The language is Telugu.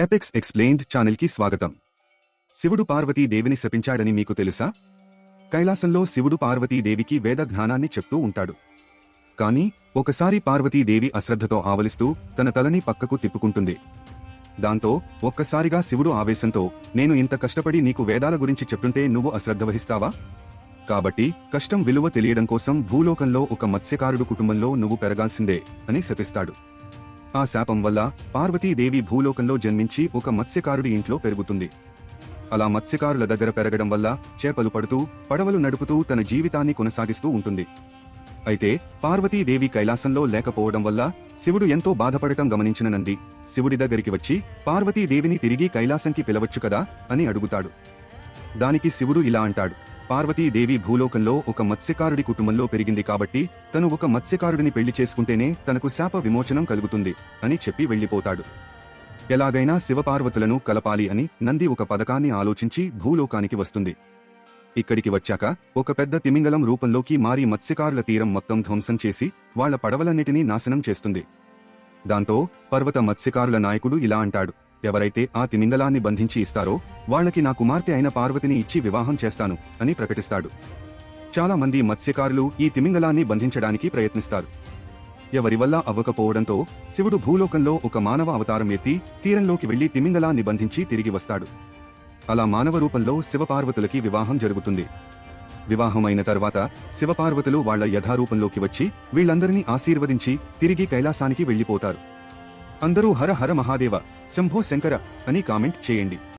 ఎపెక్స్ ఎక్స్ప్లెయిన్డ్ ఛానల్కి స్వాగతం. శివుడు పార్వతీదేవిని శపించాడని మీకు తెలుసా? కైలాసంలో శివుడు పార్వతీదేవికి వేద జ్ఞానాన్ని చెప్తూ ఉంటాడు. కాని ఒకసారి పార్వతీదేవి అశ్రద్ధతో ఆవలిస్తూ తన తలని పక్కకు తిప్పుకుంటుంది. దాంతో ఒక్కసారిగా శివుడు ఆవేశంతో నేను ఇంత కష్టపడి నీకు వేదాల గురించి చెప్తుంటే నువ్వు అశ్రద్ధ వహిస్తావా? కాబట్టి కష్టం విలువ తెలియడం కోసం భూలోకంలో ఒక మత్స్యకారుడు కుటుంబంలో నువ్వు పెరగాల్సిందే అని శపిస్తాడు. ఆ శాపం వల్ల పార్వతీదేవి భూలోకంలో జన్మించి ఒక మత్స్యకారుడి ఇంట్లో పెరుగుతుంది. అలా మత్స్యకారుల దగ్గర పెరగడం వల్ల చేపలు పడుతూ పడవలు నడుపుతూ తన జీవితాన్ని కొనసాగిస్తూ ఉంటుంది. అయితే పార్వతీదేవి కైలాసంలో లేకపోవడం వల్ల శివుడు ఎంతో బాధపడటం గమనించిన నంది శివుడి దగ్గరికి వచ్చి పార్వతీదేవిని తిరిగి కైలాసంకి పిలవచ్చు కదా? అని అడుగుతాడు. దానికి శివుడు ఇలా అంటాడు పార్వతీదేవి భూలోకంలో ఒక మత్స్యకారుడి కుటుంబంలో పెరిగింది కాబట్టి తను ఒక మత్స్యకారుడిని పెళ్ళి చేసుకుంటేనే తనకు శాప విమోచనం కలుగుతుంది అని చెప్పి వెళ్ళిపోతాడు ఎలాగైనా శివపార్వతులను కలపాలి అని నంది ఒక పథకాన్ని ఆలోచించి భూలోకానికి వస్తుంది. ఇక్కడికి వచ్చాక ఒక పెద్ద తిమింగలం రూపంలోకి మారి మత్స్యకారుల తీరం మొత్తం ధ్వంసం చేసి వాళ్ళ పడవలన్నిటినీ నాశనం చేస్తుంది. దాంతో పర్వత మత్స్యకారుల నాయకుడు ఇలా అంటాడు. ఎవరైతే ఆ తిమింగలాన్ని బంధించి ఇస్తారో వాళ్ళకి నా కుమార్తె అయిన పార్వతిని ఇచ్చి వివాహం చేస్తాను అని ప్రకటిస్తాడు. చాలా మంది మత్స్యకారులు ఈ తిమింగలాన్ని బంధించడానికి ప్రయత్నిస్తారు. ఎవరి వల్ల అవ్వకపోవడంతో శివుడు భూలోకంలో ఒక మానవ అవతారం ఎత్తి తీరంలోకి వెళ్ళి తిమింగలాన్ని బంధించి తిరిగి వస్తాడు. అలా మానవ రూపంలో శివపార్వతులకి వివాహం జరుగుతుంది. వివాహమైన తర్వాత శివపార్వతులు వాళ్ళ యథారూపంలోకి వచ్చి వీళ్ళందరినీ ఆశీర్వదించి తిరిగి కైలాసానికి వెళ్ళిపోతారు అందరూ హర హర మహాదేవ శంభో శంకర అని కామెంట్ చేయండి.